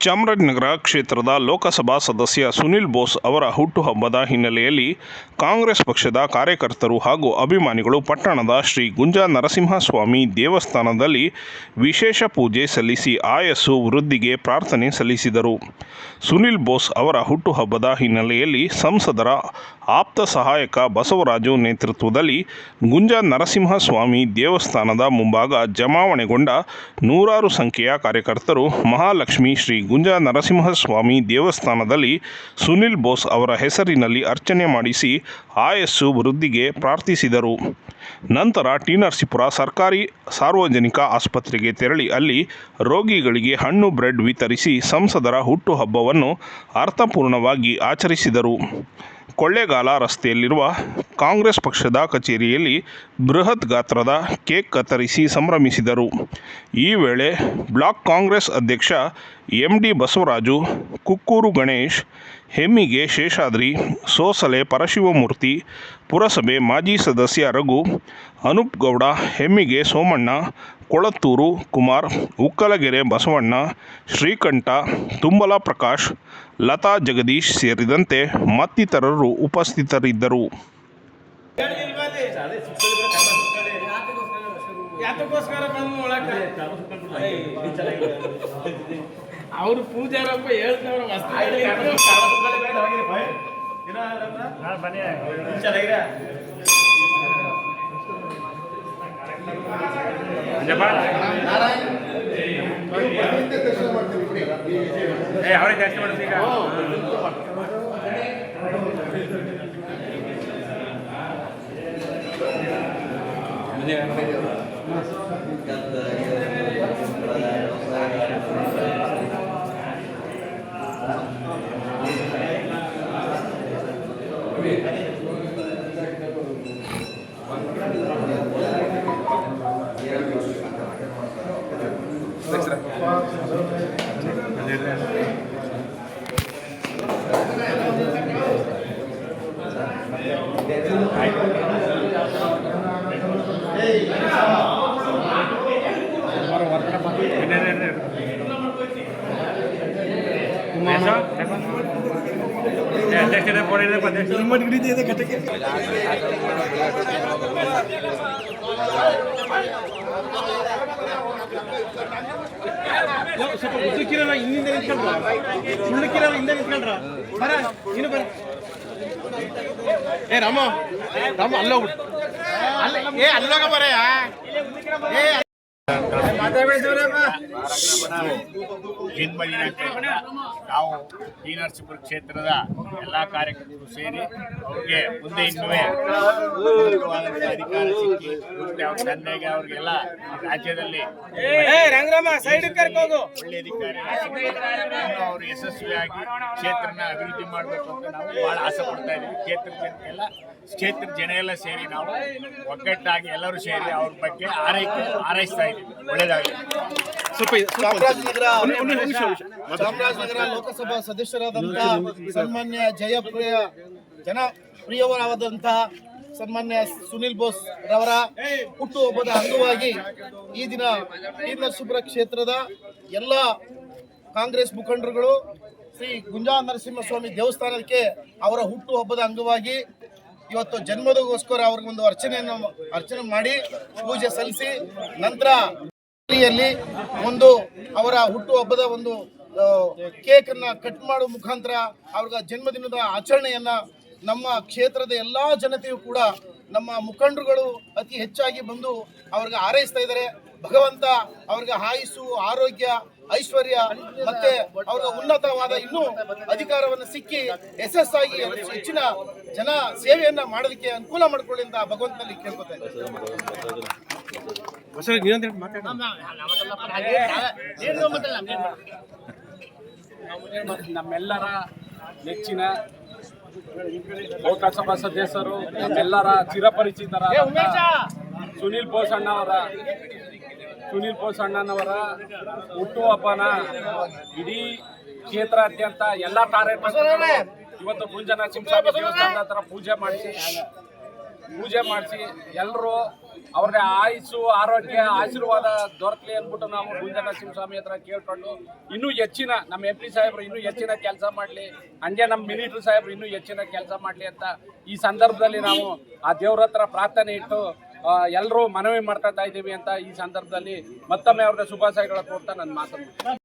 ಚಾಮರಾಜನಗರ ಕ್ಷೇತ್ರದ ಲೋಕಸಭಾ ಸದಸ್ಯ ಸುನಿಲ್ ಬೋಸ್ ಅವರ ಹುಟ್ಟುಹಬ್ಬದ ಹಿನ್ನೆಲೆಯಲ್ಲಿ ಕಾಂಗ್ರೆಸ್ ಪಕ್ಷದ ಕಾರ್ಯಕರ್ತರು ಹಾಗೂ ಅಭಿಮಾನಿಗಳು ಪಟ್ಟಣದ ಶ್ರೀ ಗುಂಜಾ ನರಸಿಂಹಸ್ವಾಮಿ ದೇವಸ್ಥಾನದಲ್ಲಿ ವಿಶೇಷ ಪೂಜೆ ಸಲ್ಲಿಸಿ ಆಯಸ್ಸು ವೃದ್ಧಿಗೆ ಪ್ರಾರ್ಥನೆ ಸಲ್ಲಿಸಿದರು. ಸುನಿಲ್ ಬೋಸ್ ಅವರ ಹುಟ್ಟುಹಬ್ಬದ ಹಿನ್ನೆಲೆಯಲ್ಲಿ ಸಂಸದರ ಆಪ್ತ ಸಹಾಯಕ ಬಸವರಾಜು ನೇತೃತ್ವದಲ್ಲಿ ಗುಂಜಾ ನರಸಿಂಹಸ್ವಾಮಿ ದೇವಸ್ಥಾನದ ಮುಂಭಾಗ ಜಮಾವಣೆಗೊಂಡ ನೂರಾರು ಸಂಖ್ಯೆಯ ಕಾರ್ಯಕರ್ತರು ಮಹಾಲಕ್ಷ್ಮಿ ಶ್ರೀ ಗುಂಜಾ ನರಸಿಂಹಸ್ವಾಮಿ ದೇವಸ್ಥಾನದಲ್ಲಿ ಸುನಿಲ್ ಬೋಸ್ ಅವರ ಹೆಸರಿನಲ್ಲಿ ಅರ್ಚನೆ ಮಾಡಿಸಿ ಆಯಸ್ಸು ವೃದ್ಧಿಗೆ ಪ್ರಾರ್ಥಿಸಿದರು. ನಂತರ ಟಿ ನರಸೀಪುರ ಸರ್ಕಾರಿ ಸಾರ್ವಜನಿಕ ಆಸ್ಪತ್ರೆಗೆ ತೆರಳಿ ಅಲ್ಲಿ ರೋಗಿಗಳಿಗೆ ಹಣ್ಣು, ಬ್ರೆಡ್ ವಿತರಿಸಿ ಸಂಸದರ ಹುಟ್ಟುಹಬ್ಬವನ್ನು ಅರ್ಥಪೂರ್ಣವಾಗಿ ಆಚರಿಸಿದರು. ಕೊಳ್ಳೇಗಾಲ ರಸ್ತೆಯಲ್ಲಿರುವ ಕಾಂಗ್ರೆಸ್ ಪಕ್ಷದ ಕಚೇರಿಯಲ್ಲಿ ಬೃಹತ್ ಗಾತ್ರದ ಕೇಕ್ ಕತ್ತರಿಸಿ ಸಂಭ್ರಮಿಸಿದರು. ಈ ವೇಳೆ ಬ್ಲಾಕ್ ಕಾಂಗ್ರೆಸ್ ಅಧ್ಯಕ್ಷ ಎಂ ಡಿ ಬಸವರಾಜು, ಕುಕ್ಕೂರು ಗಣೇಶ್ ಹೆಮ್ಮಿಗೆ ಶೇಷಾದ್ರಿ, ಸೋಸಲೆ ಪರಶಿವಮೂರ್ತಿ, ಪುರಸಭೆ ಮಾಜಿ ಸದಸ್ಯ ರಘು, ಅನೂಪ್ ಗೌಡ, ಹೆಮ್ಮಿಗೆ ಸೋಮಣ್ಣ, ಕೊಳತ್ತೂರು ಕುಮಾರ್, ಉಕ್ಕಲಗೆರೆ ಬಸವಣ್ಣ, ಶ್ರೀಕಂಠ, ತುಂಬಲ ಪ್ರಕಾಶ್, ಲತಾ ಜಗದೀಶ್ ಸೇರಿದಂತೆ ಮತ್ತಿತರರು ಉಪಸ್ಥಿತರಿದ್ದರು. ಅವ್ರು ಪೂಜಾರಪ್ಪ ಹೇಳ್ತಾವ್ರ ಅವ್ರಿಗೆ ಜಾಸ್ತಿ ಈಗ? ಫೋನ್ ಅಧ್ಯಕ್ಷ ಸ್ವಲ್ಪ ಉದ್ದಕ್ಕಿರಲ್ಲ ಹಿಂದಿಂದ ನಿಂತ್ಕೊಂಡ್ರ ಮುಂದಕ್ಕಿರಲ್ಲ ಹಿಂದೆ ನಿಂತ್ಕೊಂಡ್ರ. ಬರ ಇನ್ನು ಬರ. ಏ ರಾಮ ರಾಮ ಅಲ್ಲೋಗ್ಬಿಟ್ಟು ಅಲ್ಲ ಏ ಅಲ್ಲೋಗ ಬರಯ್ಯ. ಏ ಜನ್ಮದಿನ ನಾವು ಟಿ ನರಸೀಪುರ ಕ್ಷೇತ್ರದ ಎಲ್ಲಾ ಕಾರ್ಯಕರ್ತರು ಸೇರಿ ಅವ್ರಿಗೆ ಮುಂದೆ ಇನ್ನುವೇ ಉನ್ನತವಾದಂಥ ಅಧಿಕಾರ ಸಿಕ್ಕಿ ಅವ್ರ ತಂದೆಗೆ ಅವ್ರಿಗೆಲ್ಲ ರಾಜ್ಯದಲ್ಲಿ ಒಳ್ಳೆ ಅಧಿಕಾರಿ ಇನ್ನು ಅವರು ಯಶಸ್ವಿಯಾಗಿ ಕ್ಷೇತ್ರನ ಅಭಿವೃದ್ಧಿ ಮಾಡಬೇಕು ಅಂತ ನಾವು ಬಹಳ ಆಸೆ ಪಡ್ತಾ ಇದ್ದೀವಿ ಕ್ಷೇತ್ರ ಜನಕ್ಕೆಲ್ಲ ಕ್ಷೇತ್ರ ಜನ ಎಲ್ಲ ಸೇರಿ ನಾವು ಒಗ್ಗಟ್ಟಾಗಿ ಎಲ್ಲರೂ ಸೇರಿ ಅವ್ರ ಬಗ್ಗೆ ಆರೈಕೆ ಆರೈಸ್ತಾ ಇದ್ದೀವಿ ಚಾಮರಾಜನಗರ ಚಾಮರಾಜನಗರ ಲೋಕಸಭಾ ಸದಸ್ಯರಾದಂತಹ ಸನ್ಮಾನ್ಯ ಜಯಪ್ರಿಯ ಜನಪ್ರಿಯವರಾದಂತಹ ಸನ್ಮಾನ್ಯ ಸುನಿಲ್ ಬೋಸ್ ರವರ ಹುಟ್ಟುಹಬ್ಬದ ಅಂಗವಾಗಿ ಈ ದಿನ ಟಿ ನರಸೀಪುರ ಕ್ಷೇತ್ರದ ಎಲ್ಲ ಕಾಂಗ್ರೆಸ್ ಮುಖಂಡರುಗಳು ಶ್ರೀ ಗುಂಜಾ ನರಸಿಂಹಸ್ವಾಮಿ ದೇವಸ್ಥಾನಕ್ಕೆ ಅವರ ಹುಟ್ಟುಹಬ್ಬದ ಅಂಗವಾಗಿ ಇವತ್ತು ಜನ್ಮದಗೋಸ್ಕರ ಅವ್ರಿಗೆ ಒಂದು ಅರ್ಚನೆಯನ್ನು ಅರ್ಚನೆ ಮಾಡಿ ಪೂಜೆ ಸಲ್ಲಿಸಿ ನಂತರ ಒಂದು ಅವರ ಹುಟ್ಟುಹಬ್ಬದ ಒಂದು ಕೇಕ್ ಅನ್ನ ಕಟ್ ಮಾಡುವ ಮುಖಾಂತರ ಅವ್ರ ಜನ್ಮದಿನದ ಆಚರಣೆಯನ್ನ ನಮ್ಮ ಕ್ಷೇತ್ರದ ಎಲ್ಲಾ ಜನತೆಯು ಕೂಡ ನಮ್ಮ ಮುಖಂಡರುಗಳು ಅತಿ ಹೆಚ್ಚಾಗಿ ಬಂದು ಅವ್ರಿಗೆ ಹಾರೈಸ್ತಾ ಇದ್ದಾರೆ. ಭಗವಂತ ಅವ್ರಿಗೆ ಆಯುಸ್ಸು ಆರೋಗ್ಯ ಐಶ್ವರ್ಯ ಮತ್ತೆ ಅವರ ಉನ್ನತವಾದ ಇನ್ನೂ ಅಧಿಕಾರವನ್ನು ಸಿಕ್ಕಿ ಯಶಸ್ಸಾಗಿ ಹೆಚ್ಚಿನ ಜನ ಸೇವೆಯನ್ನ ಮಾಡೋದಕ್ಕೆ ಅನುಕೂಲ ಮಾಡ್ಕೊಳ್ಳಿ ಅಂತ ಭಗವಂತನಲ್ಲಿ ಕೇಳ್ಕೊತಾ ನಮ್ಮೆಲ್ಲರ ನೆಚ್ಚಿನ ಲೋಕಸಭಾ ಸದಸ್ಯರು ನಮ್ಮೆಲ್ಲರ ಸುನಿಲ್ ಸುನೀಲ್ ಬೋಸಣ್ಣವರ ಸುನೀಲ್ ಬೋಸಣ್ಣನವರ ಹುಟ್ಟುಹಬ್ಬನ ಇಡೀ ಕ್ಷೇತ್ರಾದ್ಯಂತ ಎಲ್ಲ ಕಾರ್ಯಕರ್ತರು ಇವತ್ತು ಮುಂಜಾನೆ ಸಿಂಹಸ್ವಾಮಿ ದೇವಸ್ಥಾನದ ಹತ್ರ ಪೂಜೆ ಮಾಡಿಸಿ ಪೂಜೆ ಮಾಡಿಸಿ ಎಲ್ಲರೂ ಅವ್ರಿಗೆ ಆಯುಸ್ಸು, ಆರೋಗ್ಯ, ಆಶೀರ್ವಾದ ದೊರಕಲಿ ಅಂದ್ಬಿಟ್ಟು ನಾವು ಗುಂಜ ಸ್ವಾಮಿ ಹತ್ರ ಕೇಳ್ಕೊಂಡು ಇನ್ನೂ ಹೆಚ್ಚಿನ ನಮ್ಮ ಎಂ ಪಿ ಸಾಹೇಬರು ಇನ್ನೂ ಹೆಚ್ಚಿನ ಕೆಲಸ ಮಾಡಲಿ, ಹಂಗೆ ನಮ್ಮ ಮಿನಿಸ್ಟರ್ ಸಾಹೇಬರು ಇನ್ನೂ ಹೆಚ್ಚಿನ ಕೆಲಸ ಮಾಡಲಿ ಅಂತ ಈ ಸಂದರ್ಭದಲ್ಲಿ ನಾವು ಆ ದೇವ್ರ ಹತ್ರ ಪ್ರಾರ್ಥನೆ ಇಟ್ಟು ಎಲ್ಲರೂ ಮನವಿ ಮಾಡ್ಕೊತಾ ಇದ್ದೀವಿ ಅಂತ ಈ ಸಂದರ್ಭದಲ್ಲಿ ಮತ್ತೊಮ್ಮೆ ಅವ್ರಿಗೆ ಶುಭಾಶಯಗಳ ಕೊಡ್ತಾ ನನ್ನ ಮಾತನ್ನು.